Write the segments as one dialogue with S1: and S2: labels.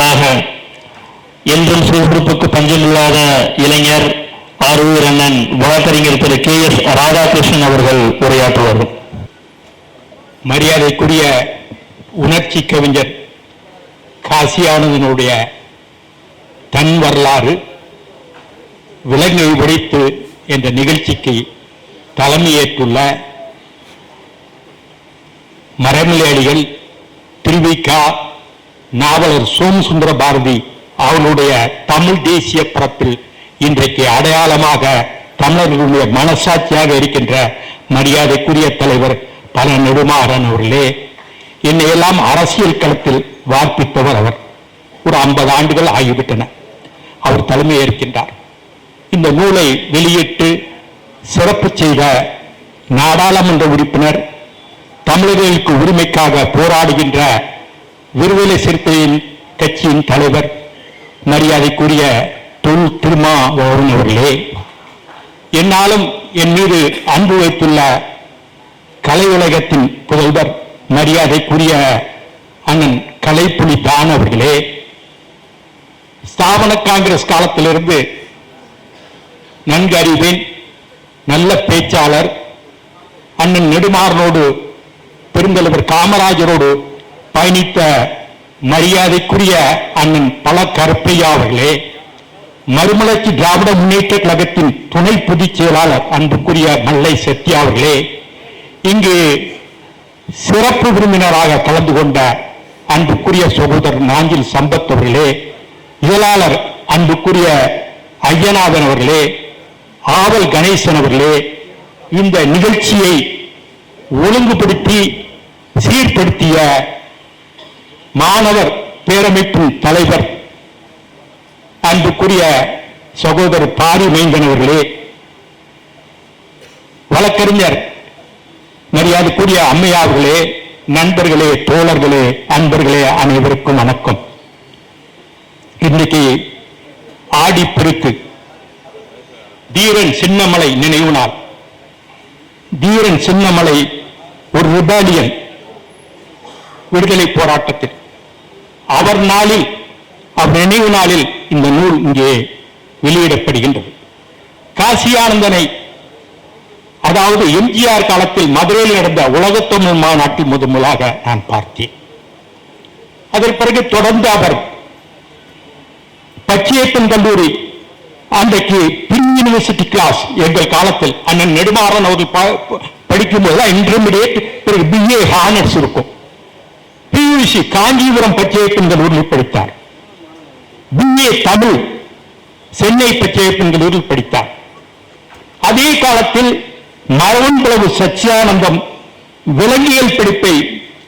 S1: முன்னதாக என்றும் சுறுசுறுப்புக்கு பஞ்சமில்லாத இளைஞர் ஆரூர் அண்ணன் வழக்கறிஞர் திரு கே எஸ் ராதாகிருஷ்ணன் அவர்கள் உரையாற்றுவார்கள்.
S2: மரியாதைக்குரிய உணர்ச்சி கவிஞர் காசியானதனுடைய தன் வரலாறு விலங்கை உடைத்து என்ற நிகழ்ச்சிக்கு தலைமையேற்றுள்ள மரமலையடிகள் திருவிக்கா நாவலர் சோமசுந்தர பாரதி அவனுடைய தமிழ் தேசிய பரப்பில் இன்றைக்கு அடையாளமாக தமிழர்களுடைய மனசாட்சியாக இருக்கின்ற மரியாதைக்குரிய தலைவர் பல நெடுமாறன் அவர்களே என்னையெல்லாம் அரசியல் களத்தில் வார்ப்பித்தவர் அவர். ஒரு ஐம்பது ஆண்டுகள் ஆகிவிட்டன. அவர் தலைமையேற்கின்றார் இந்த நூலை வெளியிட்டு சிறப்பு செய்த நாடாளுமன்ற உறுப்பினர் தமிழர்களுக்கு உரிமைக்காக போராடுகின்ற விடுதலை சிறுத்தையின் கட்சியின் தலைவர் மரியாதைக்குரிய தொல் திருமாவளவன் அவர்களே என்னாலும் என் மீது அன்பு வைத்துள்ள கலை உலகத்தின் புதல்வர் மரியாதைக்குரிய அண்ணன் கலைப்புலி தான் அவர்களே ஸ்தாபன காங்கிரஸ் காலத்திலிருந்து நன்கு அறிவேன் நல்ல பேச்சாளர் அண்ணன் நெடுமாறனோடு பெருந்தலைவர் காமராஜரோடு பயணித்த மரியாதைக்குரிய அண்ணன் பல கருப்பையா அவர்களே மறுமலர்ச்சி திராவிட முன்னேற்ற கழகத்தின் துணை பொதுச் செயலாளர் அன்புக்குரிய மல்லை சத்யா அவர்களே இங்கு சிறப்பு விருந்தினராக கலந்து கொண்ட அன்புக்குரிய சகோதரர் நாஞ்சில் சம்பத் அவர்களே இதழாளர் அன்புக்குரிய ஐயநாதன் அவர்களே ஆவல் கணேசன் அவர்களே இந்த நிகழ்ச்சியை ஒழுங்குபடுத்தி சீர்படுத்திய மாணவர் பேரமைப்பு தலைவர் அன்புக்குரிய சகோதரர் பாரி மைந்தன் அவர்களே வழக்கறிஞர் மரியாதைக்குரிய அம்மையார்களே நண்பர்களே தோழர்களே அன்பர்களே அனைவருக்கும் வணக்கம். இன்னைக்கு ஆடிப்பெருக்கு. தீரன் சின்னமலை நினைவு நாள். தீரன் சின்னமலை ஒரு ரிபாலியன் விடுதலை போராட்டத்தில். அவர் நாளில் அவர் நினைவு நாளில் இந்த நூல் இங்கே வெளியிடப்படுகின்றது. காசியானந்தனை அதாவது எம்ஜிஆர் காலத்தில் மதுரையில் நடந்த உலகத்தமிழ் மாநாட்டில் முதன்முதலாக நான் பார்த்தேன். அதன் பிறகு தொடர்ந்து அவர் பச்சையப்பன் கல்லூரி அன்றைக்கு பின் யூனிவர்சிட்டி கிளாஸ் எங்கள் காலத்தில் அண்ணன் நெடுமாறன் அவர்கள் ப- படிக்கும்போது இன்டர்மீடியேட் பிறகு பிஏ ஹானர்ஸ் இருக்கும். பியூசி காஞ்சிபுரம் பச்சையப்பன் கல்லூரியில் படித்தார். பிஏ தமிழ் சென்னை பச்சையப்பன் கல்லூரியில் படித்தார். அதே காலத்தில் மரவன்பிளவு சச்சியானந்தம் விலங்கியல் படிப்பை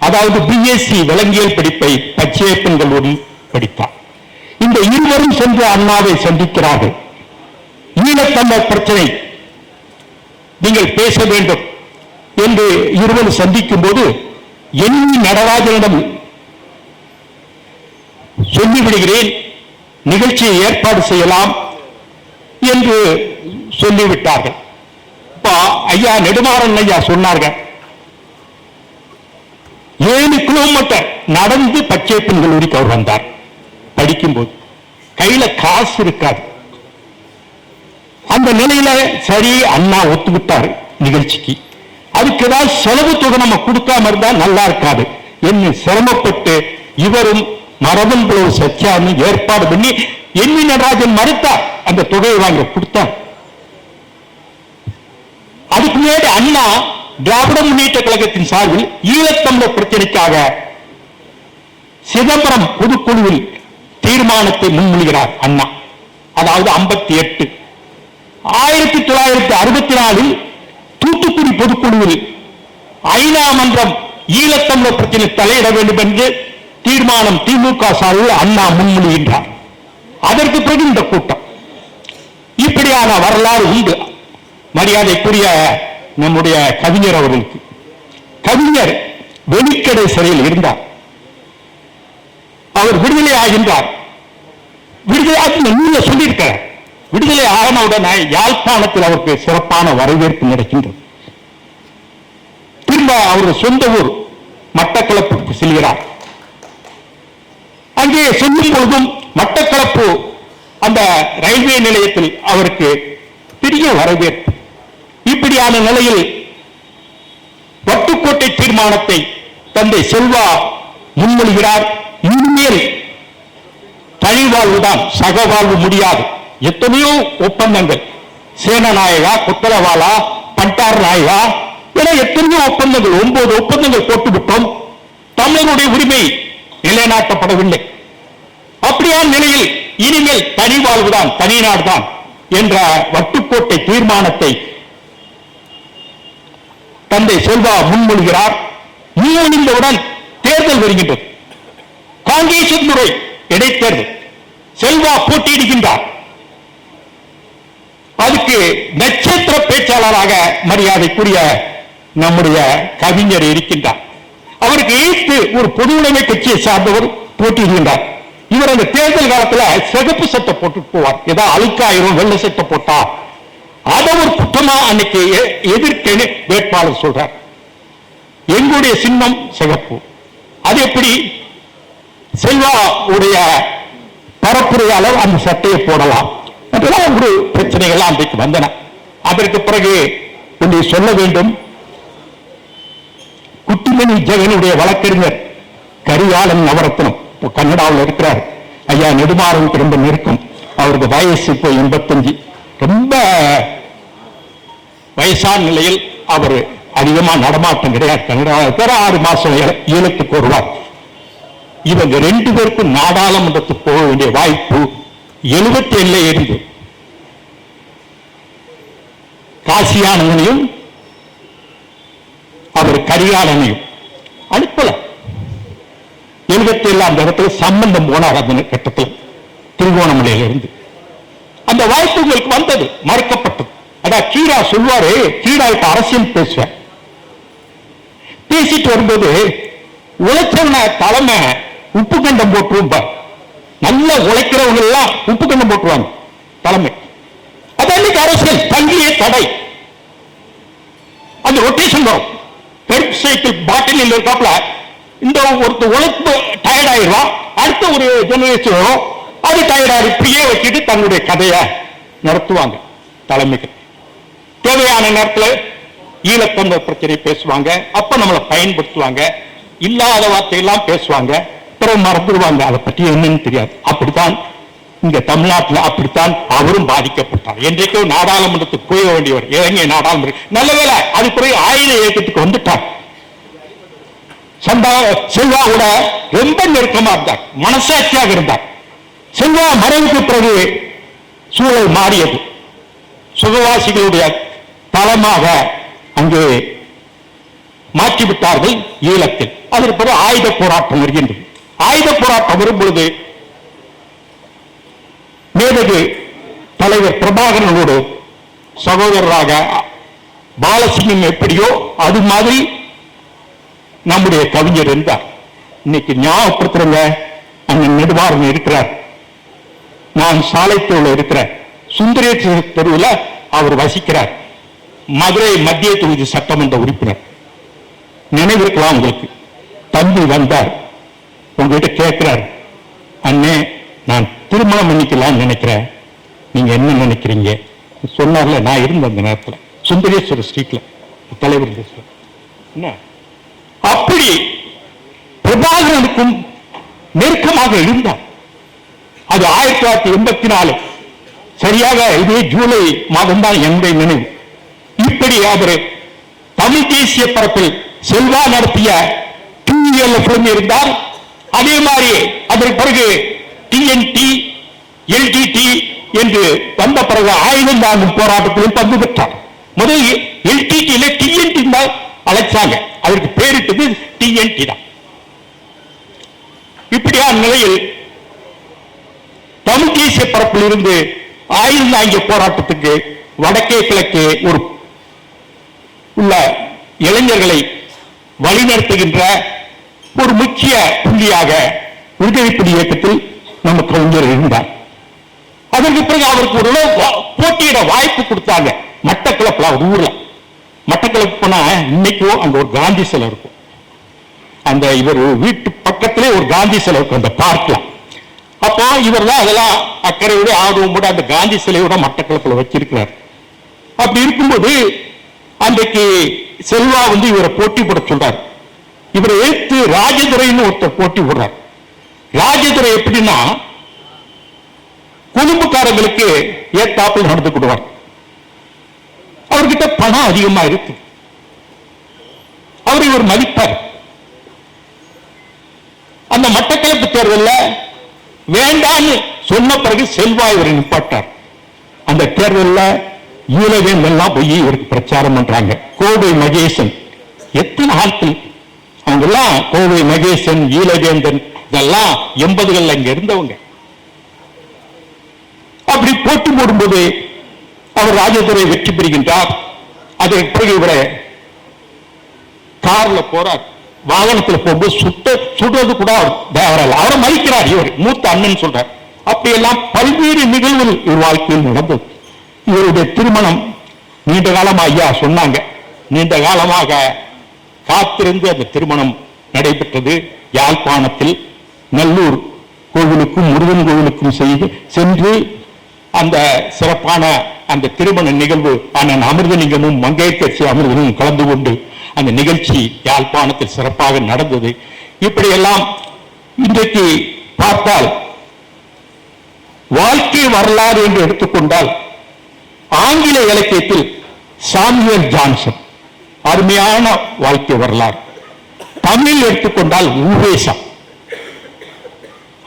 S2: அதாவது பிஎஸ்சி விலங்கியல் படிப்பை பச்சையப்பன் கல்லூரியில் படித்தார். இந்த இருவரும் சென்று அண்ணாவை சந்திக்கிறார்கள். ஈழத்தமிழர் பிரச்சனை நீங்கள் பேச வேண்டும் என்று இருவரும் சந்திக்கும் போது எண்ணி நடராஜனிடம் சொல்லிவிடுகிறேன். நிகழ்ச்சியை ஏற்பாடு செய்யலாம் என்று சொல்லிவிட்டார்கள். இப்ப ஐயா நெடுமாறன் ஐயா சொன்னார்கள். ஏழு கிலோமீட்டர் நடந்து பச்சைப்பன் கல்லூரிக்கு அவர் வந்தார். படிக்கும்போது கையில காசு இருக்காது. அந்த நிலையில சரி அண்ணா ஒத்துக்கிட்டாரு நிகழ்ச்சிக்கு. அதுக்கு ஏதாவது செலவு தொகை நம்ம கொடுக்காம இருந்தா நல்லா இருக்காது. என்று சிரமப்பட்டு இவரும் மரபன் புலவு ஏற்பாடு பண்ணி எண்ணி நடராஜன் மறுத்தார் அந்த தொகையை வாங்க கொடுத்தார் அதுக்கு முன்னாடி அண்ணா திராவிட முன்னேற்ற கழகத்தின் சார்பில் ஈழத்தமிழர் பிரச்சனைக்காக சிதம்பரம் பொதுக்குழுவில் தீர்மானத்தை முன்மொழிகிறார் அண்ணா. அதாவது 58 எட்டு. ஆயிரத்தி தொள்ளாயிரத்தி அறுபத்தி நாலில் தூத்துக்குடி பொதுக்குழுவில் ஐநா மன்றம் ஈழத்தமிழர் பிரச்சனை தலையிட வேண்டும் என்று தீர்மானம் திமுக சார்பில் அண்ணா முன்மொழிகின்றார். அதற்கு பிறகு இந்த கூட்டம். இப்படியான வரலாறு உண்டு. மரியாதைக்குரிய நம்முடைய கவிஞர் அவர்களுக்கு. கவிஞர் வெளிக்கடை சிறையில் இருந்தார். அவர் விடுதலை ஆகின்றார். விடுதலை நீங்க சொல்லியிருக்கிறார். விடுதலை ஆனவுடனே யாழ்ப்பாணத்தில் அவருக்கு சிறப்பான வரவேற்பு நடக்கின்றது. திரும்ப அவர் சொந்த ஊர் மட்டக்களப்புக்கு செல்கிறார். அங்கே செல்லும் பொழுதும் மட்டக்களப்பு அந்த ரயில்வே நிலையத்தில் அவருக்கு பெரிய வரவேற்பு. இப்படியான நிலையில் வட்டுக்கோட்டை தீர்மானத்தை தந்தை செல்வா முன்மொழிகிறார். இனிமேல் தழிவாழ்வுதான் சகவாழ்வு முடியாது. எத்தனையோ ஒப்பந்தங்கள். சேனநாயகா குத்தலவாலா பண்டார் நாயகா என எத்தனையோ ஒப்பந்தங்கள் ஒன்பது ஒப்பந்தங்கள் போட்டுவிட்டோம். தமிழருடைய உரிமை நிலைநாட்டப்படவில்லை. அப்படியான நிலையில் இனிமேல் தனி வாழ்வுதான் தனி நாடுதான் என்ற வட்டுக்கோட்டை தீர்மானத்தை தந்தை செல்வா முன்மொழிகிறார். முன்மொழிந்தவுடன் தேர்தல் வருகின்றது. காங்கேசன் முறை இடைத்தேர்தல். செல்வா போட்டியிடுகின்றார். அதுக்கு நட்சத்திர பேச்சாளராக மரியாதைக்குரிய நம்முடைய கவிஞர் இருக்கின்றார். அவருக்கு எதிர்த்து ஒரு பொதுவுடைமை கட்சியை சார்ந்தவர் போட்டியிடுகின்றார். இவர் அந்த தேர்தல் காலத்துல சிகப்பு சட்டை போட்டு போவார். ஏதோ அழுக்காயிரம் வெள்ள சட்டை போட்டா. அதை ஒரு குற்றமா அன்னைக்கு எ- வேட்பாளர் சொல்றார். எங்களுடைய சின்னம் சிகப்பு. அது எப்படி? செல்வா உடைய பரப்புரையாளர் அந்த சட்டையை போடலாம். என்றெல்லாம் ஒரு பிரச்சனைகள் அன்றைக்கு வந்தன. அதற்கு பிறகு ஒன்றை சொல்ல வேண்டும். குட்டிமணி ஜெகனுடைய வழக்கறிஞர் கரிகாலன் நவரத்னம். கன்னடாவில் இருக்கிறார். ஐயா நெடுமாறனுக்கு ரொம்ப நெருக்கம் அவருக்கு வயசு இப்போ எண்பத்தஞ்சு. ரொம்ப வயசான நிலையில் அவர் அதிகமா நடமாட்டம் கிடையாது. கன்னடாவில் இருக்கிற ஆறு மாசம் ஏல- கோருவார் இவங்க ரெண்டு பேருக்கும் நாடாளுமன்றத்துக்கு போக வேண்டிய வாய்ப்பு எழுபத்தி ஏழுல இருந்து காசியானவனையும் அவர் கரிகாலனையும் அனுப்பல. எழுபத்தி எல்லாம் அந்த இடத்துல சம்பந்தம் போனார் அந்த கட்டத்தில் திருகோணமலையிலிருந்து. அந்த வாய்ப்பு உங்களுக்கு வந்தது மறுக்கப்பட்டது. அதான் கீரா சொல்வாரு கீரா இப்ப அரசியல் பேசுவேன் பேசிட்டு வரும்போது உழைச்சவன தலைமை உப்பு கண்டம் போட்டுருப்பா நல்லா உழைக்கிறவங்க எல்லாம் உப்பு கண்டம் போட்டுருவாங்க தலைமை. அதான் அரசியல் தங்கிய தடை. அந்த ரொட்டேஷன் வரும். கருப்பு சைக்கிள் பாட்டிலில் இருக்காப்ல இந்த ஒருத்தர் உழைப்பு டயர்ட் ஆயிடுவான். அடுத்த ஒரு ஜெனரேஷன் வரும். அது டயர்டாக இப்படியே வச்சுட்டு தன்னுடைய கதையை நடத்துவாங்க தலைமைகள் தேவையான நேரத்துல ஈழத்தொண்ட பிரச்சனை பேசுவாங்க. அப்ப நம்மளை பயன்படுத்துவாங்க. இல்லாத வார்த்தையெல்லாம் பேசுவாங்க. பிறகு மறந்துடுவாங்க. அதை பற்றி என்னன்னு தெரியாது. அப்படித்தான் இங்க தமிழ்நாட்டுல அப்படித்தான் அவரும் பாதிக்கப்பட்டார். என்றைக்கோ நாடாளுமன்றத்துக்கு போக வேண்டியவர் இலங்கை நாடாளுமன்றம் நல்ல வேலை அது ஆயுத இயக்கத்துக்கு வந்துட்டார். செல்வா செல்வாவோட ரொம்ப நெருக்கமா இருந்தார். மனசாட்சியாக இருந்தார். செல்வா மறைவுக்கு பிறகு சூழல் மாறியது. சுகவாசிகளுடைய தளமாக அங்கே மாற்றிவிட்டார்கள் ஈழத்தில். அதற்கு பிறகு ஆயுத போராட்டம் வருகின்றது. ஆயுத போராட்டம் வரும் பொழுது மேதகு தலைவர் பிரபாகரனோடு சகோதரராக பாலசிங்கம் எப்படியோ அது மாதிரி நம்முடைய கவிஞர் இருந்தார் இன்னைக்கு ஞாபகப்படுத்துறங்க அண்ணன் நெடுவாரன் இருக்கிறார். நான் சாலைத்தோவில் இருக்கிறேன். சுந்தரேஸ்வர தெருவில் அவர் வசிக்கிறார். மதுரை மத்திய தொகுதி சட்டமன்ற உறுப்பினர். நினைவிருக்கலாம் உங்களுக்கு. தம்பி வந்தார். உங்ககிட்ட கேட்கிறார். அண்ணே நான் திருமணம் பண்ணிக்கலாம்னு நினைக்கிறேன். நீங்க என்ன நினைக்கிறீங்க? சொன்னார்ல நான் இருந்த அந்த நேரத்தில். சுந்தரேஸ்வர ஸ்ட்ரீட்ல தலைவர் என்ன? அப்படி பிரபாகரனுக்கும் நெருக்கமாக இருந்தார் அது ஆயிரத்தி தொள்ளாயிரத்தி எண்பத்தி நாலு சரியாக இதே ஜூலை மாதம் தான் என்னுடைய நினைவு இப்படி அவர் தமிழ் தேசிய பரப்பில் செல்வா நடத்திய டிஎல் இருந்தார் அதே மாதிரி அதற்கு பிறகு டிஎன்டி எல்டிடி என்று வந்த பிறகு ஆயுதம் தாங்கும் போராட்டத்திலும் பங்கு பெற்றார். முதல் எல்டிடியில டிஎன்டி தான் அழைச்சாங்க அதற்கு பேரிட்டது டிஎன்டி தான். இப்படியான நிலையில் தமிழ் தேசிய பரப்பில் இருந்து ஆயுள் தாங்கிய போராட்டத்துக்கு வடக்கே கிழக்கே ஒரு உள்ள இளைஞர்களை வழிநடத்துகின்ற ஒரு முக்கிய புள்ளியாக விடுதலைப்புலி இயக்கத்தில் நம்ம கவிஞர் இருந்தார். அதற்கு பிறகு அவருக்கு ஒரு போட்டியிட வாய்ப்பு கொடுத்தாங்க. மட்டக்களப்புல ஒரு மட்டக்களப்பு போனா இன்னைக்கும் அங்க ஒரு காந்தி சிலை இருக்கும். அந்த இவர் வீட்டு பக்கத்திலே ஒரு காந்தி சிலை இருக்கும் அந்த பார்க்ல அப்போ இவர் தான் அதெல்லாம் அக்கறையோட ஆர்வமோட அந்த காந்தி சிலையோட மட்டக்களப்பில் வச்சிருக்கிறார். அப்படி இருக்கும்போது அன்றைக்கு செல்வா வந்து இவரை போட்டி போட சொல்றார். இவரை எழுத்து ராஜதுரைன்னு ஒருத்தர் போட்டி போடுறார். ராஜதுரை எப்படின்னா குடும்பக்காரங்களுக்கு ஏத்தாப்பில் நடந்து கொடுவார் அவர்கிட்ட பணம் அதிகமா இருக்கு. அவர் இவர் மதிப்பார். அந்த மட்டக்களப்பு தேர்தலில் வேண்டான்னு சொன்ன பிறகு செல்வாய் இவரை நிப்பாட்டார். அந்த தேர்தலில் ஈழவேன் எல்லாம் போய் இவருக்கு பிரச்சாரம் பண்றாங்க. கோவை மகேசன். எத்தனை ஆட்கள்? அவங்க எல்லாம் கோவை மகேசன் ஈழவேந்தன் இதெல்லாம் எண்பதுகள்ல இங்க இருந்தவங்க. அப்படி போட்டு போடும்போது அவர் ராஜதுரை வெற்றி பெறுகின்றார். அதை பிறகு இவரை கார்ல போறார். வாகனத்துல போகும்போது சுட்ட சுடுறது கூட அவர் அவரை மதிக்கிறார் இவர் மூத்த அண்ணன் சொல்றார். அப்படியெல்லாம் பல்வேறு நிகழ்வுகள் இவர் வாழ்க்கையில் நடந்தது. இவருடைய திருமணம் நீண்ட காலமா ஐயா சொன்னாங்க. நீண்ட காலமாக காத்திருந்து அந்த திருமணம் நடைபெற்றது. யாழ்ப்பாணத்தில் நல்லூர் கோவிலுக்கும் முருகன் கோவிலுக்கும் செய்து சென்று அந்த சிறப்பான அந்த திருமண நிகழ்வு அண்ணன் அமிர்தலிங்கமும் மங்கையர்கட்சி அமிர்தமும் கலந்து கொண்டு அந்த நிகழ்ச்சி யாழ்ப்பாணத்தில் சிறப்பாக நடந்தது. இப்படியெல்லாம் இன்றைக்கு பார்த்தால் வாழ்க்கை வரலாறு என்று எடுத்துக்கொண்டால் ஆங்கில இலக்கியத்தில் சாமியல் ஜான்சன் அருமையான வாழ்க்கை வரலாறு. தமிழ் எடுத்துக்கொண்டால் உவேசம்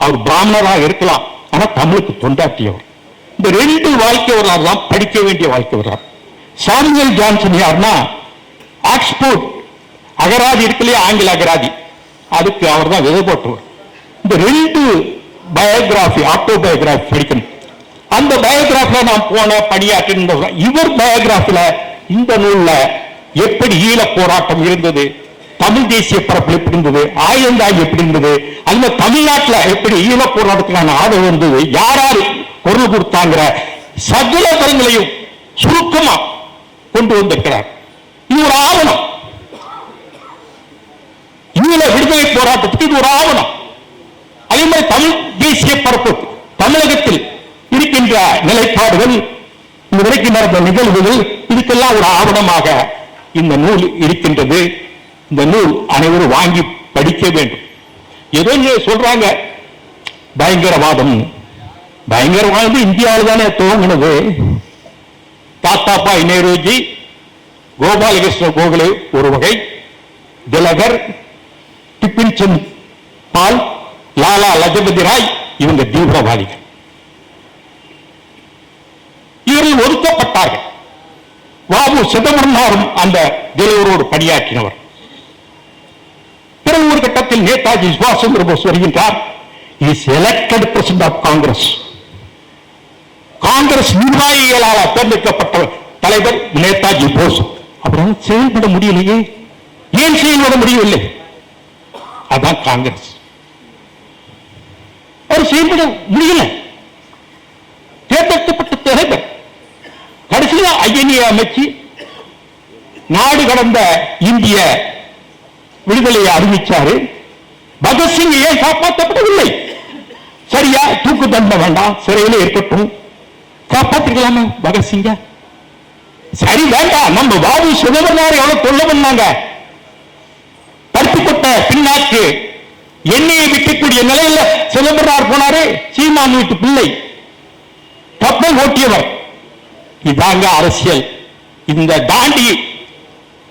S2: அவர் பிராமணராக இருக்கலாம் ஆனா தமிழுக்கு தொண்டாட்டியவர் இந்த ரெண்டு வாழ்க்கை வரலாறு தான் படிக்க வேண்டிய வாழ்க்கை வரலாறு சாமுவேல் ஜான்சன் யாருன்னா ஆக்ஸ்போர்ட் அகராதி இருக்குல்லையே ஆங்கில அகராதி. அதுக்கு அவர் தான் விதை போட்டவர். இந்த ரெண்டு பயோகிராஃபி ஆட்டோபயோகிராஃபி படிக்கணும். அந்த பயோகிராஃபில நான் போன பணியாற்றின இவர் பயோகிராஃபில இந்த நூலில் எப்படி ஈழ போராட்டம் இருந்தது தமிழ் தேசிய பரப்பு எப்படி இருந்தது? ஆயுதந்தாய் எப்படி இருந்தது? அந்த தமிழ்நாட்டுல எப்படி ஈழ போராட்டத்துக்கான ஆதரவு இருந்தது? யார் யாரு குரல் கொடுத்தாங்கிற சகல தரங்களையும் சுருக்கமா கொண்டு வந்திருக்கிறார். இது ஒரு ஆவணம். ஈழ விடுதலை போராட்டத்துக்கு இது ஒரு ஆவணம். அதே மாதிரி தமிழ் தேசிய பரப்பு தமிழகத்தில் இருக்கின்ற நிலைப்பாடுகள் இதுவரைக்கும் நடந்த நிகழ்வுகள் இதுக்கெல்லாம் ஒரு ஆவணமாக இந்த நூல் இருக்கின்றது. இந்த நூல் அனைவரும் வாங்கி படிக்க வேண்டும். ஏதோ சொல்றாங்க பயங்கரவாதம். பயங்கரவாதம் இந்தியாவில் தானே துவங்கினது தாத்தாபாய் நேருஜி கோபாலகிருஷ்ண கோகலே ஒரு வகை திலகர் டிப்பின் சந்த் பால் லாலா லஜபதி ராய் இவங்க தீவிரவாதிகள். இவர்கள் ஒதுக்கப்பட்டார்கள். வாபு சிதம்பரனாரும் அந்த திலகரோடு பணியாற்றினவர். ஒரு கட்டத்தில் நேதாஜி சுபாஷ் சந்திர போஸ் வருகின்றார். Is elected president of Congress Congress நிர்வாகிகளால் தேர்ந்தெடுக்கப்பட்ட தலைவர் நேதாஜி போஸ். அப்புறம் செயல்பட முடியலையே. ஏன் செயல்பட முடியவில்லை? அதான் காங்கிரஸ். அவர் செயல்பட முடியல. தேர்ந்தெடுக்கப்பட்ட தலைவர் கடைசியில் ஐஎன்ஏ அமைச்சு நாடு கடந்த இந்திய விடுதலையை அறிவிச்சாரு. பகத்சிங் ஏன் காப்பாற்றப்படவில்லை சரியா? தூக்கு தண்டனை வேண்டாம். சிறையில் இருக்கட்டும். காப்பாத்திருக்கலாமே பகத்சிங்க? சரி வேண்டாம். நம்ம பாபு சுதந்திரனார் எவ்வளவு தொல்லை பண்ணாங்க பருத்திக்கொட்ட பின்னாக்கு எண்ணெயை விற்கக்கூடிய நிலையில சிதம்பரனார் போனாரு சீமான் வீட்டு பிள்ளை. கப்பல் ஓட்டியவர். இதாங்க அரசியல். இந்த தாண்டி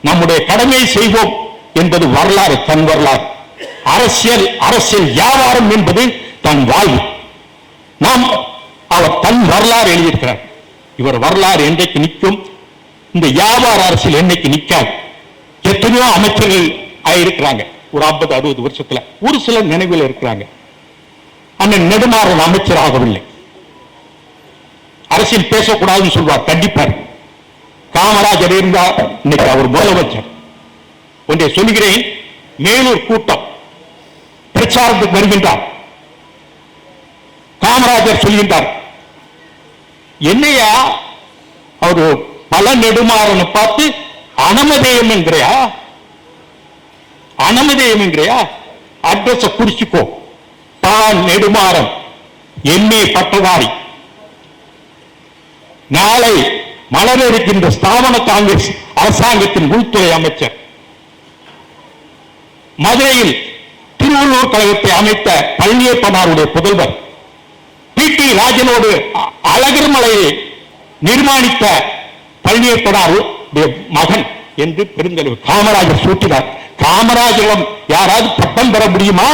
S2: நம்முடைய கடமையை செய்வோம் என்பது வரலாறு தன் வரலாறு. அரசியல் அரசியல் வியாபாரம் என்பது தன் வாழ்வு. நாம் அவர் தன் வரலாறு எழுதியிருக்கிறார். இவர் வரலாறு என்றைக்கு நிற்கும்? இந்த வியாபார அரசியல் என்னைக்கு நிற்காது? எத்தனையோ அமைச்சர்கள் ஆயிருக்கிறாங்க. ஒரு ஐம்பது அறுபது வருஷத்துல. ஒரு சிலர் நினைவில் இருக்கிறாங்க. அண்ணன் நெடுமாறன் அமைச்சர் ஆகவில்லை. அரசியல் பேசக்கூடாதுன்னு சொல்வார் கண்டிப்பார். காமராஜர் இருந்தார். இன்னைக்கு அவர் முதலமைச்சர். ஒன்றை சொல்கிறேன் மேலூர் கூட்டம். பிரச்சாரத்துக்கு வருகின்றார். காமராஜர் சொல்கின்றார் என்னையா அவரு பல நெடுமாறனு பார்த்து அனமதேயம் என்கிறையா? அனமதேயம் என்கிறையா? அட்ரஸ் குறிச்சுக்கோ தான் நெடுமாறன் எம்ஏ பட்டதாரி. நாளை மலர இருக்கின்ற ஸ்தாபன காங்கிரஸ் அரசாங்கத்தின் உள்துறை அமைச்சர். மதுரையில் திருவள்ளூர் கழகத்தை அமைத்த பழனியப்பனாருடைய புதல்வர் பி டி ராஜனோடு அழகர் மலையை நிர்மாணித்த பழனியப்பனாருடைய மகன் என்று பெருந்தலைவர் காமராஜர் சூட்டினார். காமராஜரிடம் யாராவது பட்டம் பெற முடியுமா?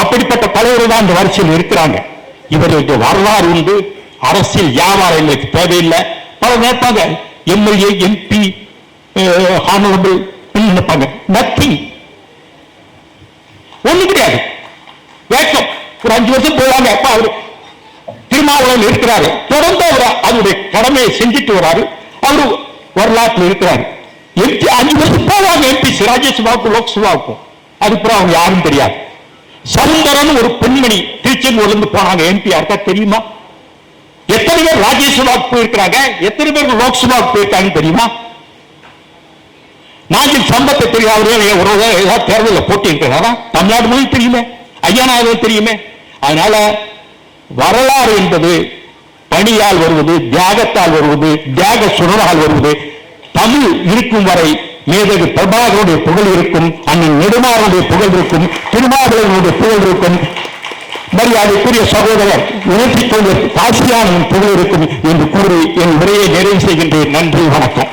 S2: அப்படிப்பட்ட தலைவர் தான் இந்த வரிசையில் இருக்கிறாங்க. இவர்களுக்கு வரலாறு உண்டு. அரசியல் வியாபாரம் எங்களுக்கு தேவையில்லை. பல நினைப்பாங்க எம்எல்ஏ எம்பி ஹானரபிள் நினைப்பாங்க. நத்திங் ஒண்ணு கிடையாது. வேக்கம் ஒரு அஞ்சு வருஷம் போவாங்க. அப்பா அவரு திருமாவளவன் இருக்கிறாரு. தொடர்ந்து அவர் அதனுடைய கடமையை செஞ்சுட்டு வராரு. அவரு வரலாற்றில் இருக்கிறாரு. எம்பி அஞ்சு வருஷம் போவாங்க. எம்பி ராஜ்யசபாவுக்கும் லோக்சபாவுக்கும். அதுக்கப்புறம் அவங்க யாரும் தெரியாது. சவுந்தரன் ஒரு பெண்மணி திருச்செங்கோடுல இருந்து போனாங்க எம்பி யாருக்கா தெரியுமா? எத்தனை பேர் ராஜ்யசபாவுக்கு போயிருக்கிறாங்க? எத்தனை பேர் லோக்சபாவுக்கு போயிருக்காங்கன்னு தெரியுமா? நாஞ்சில் சம்பத்தை தெரியும் அவரே ஒரு ஏதாவது தேர்தலில் போட்டியிருக்கிறாரா தமிழ்நாடு மொழி தெரியுமே. ஐயானாவது தெரியுமே. அதனால வரலாறு என்பது பணியால் வருவது தியாகத்தால் வருவது தியாக சுடரால் வருவது தமிழ் இருக்கும் வரை மேதகு பிரபாகருடைய புகழ் இருக்கும் அண்ணன் நெடுமாறனுடைய புகழ் இருக்கும் திருமாவளவனுடைய புகழ் இருக்கும் மரியாதைக்குரிய சகோதரர் உணர்த்திக் கொண்ட காசியானவன் புகழ் இருக்கும் என்று கூறி என் உரையை நிறைவு செய்கின்றேன். நன்றி வணக்கம்.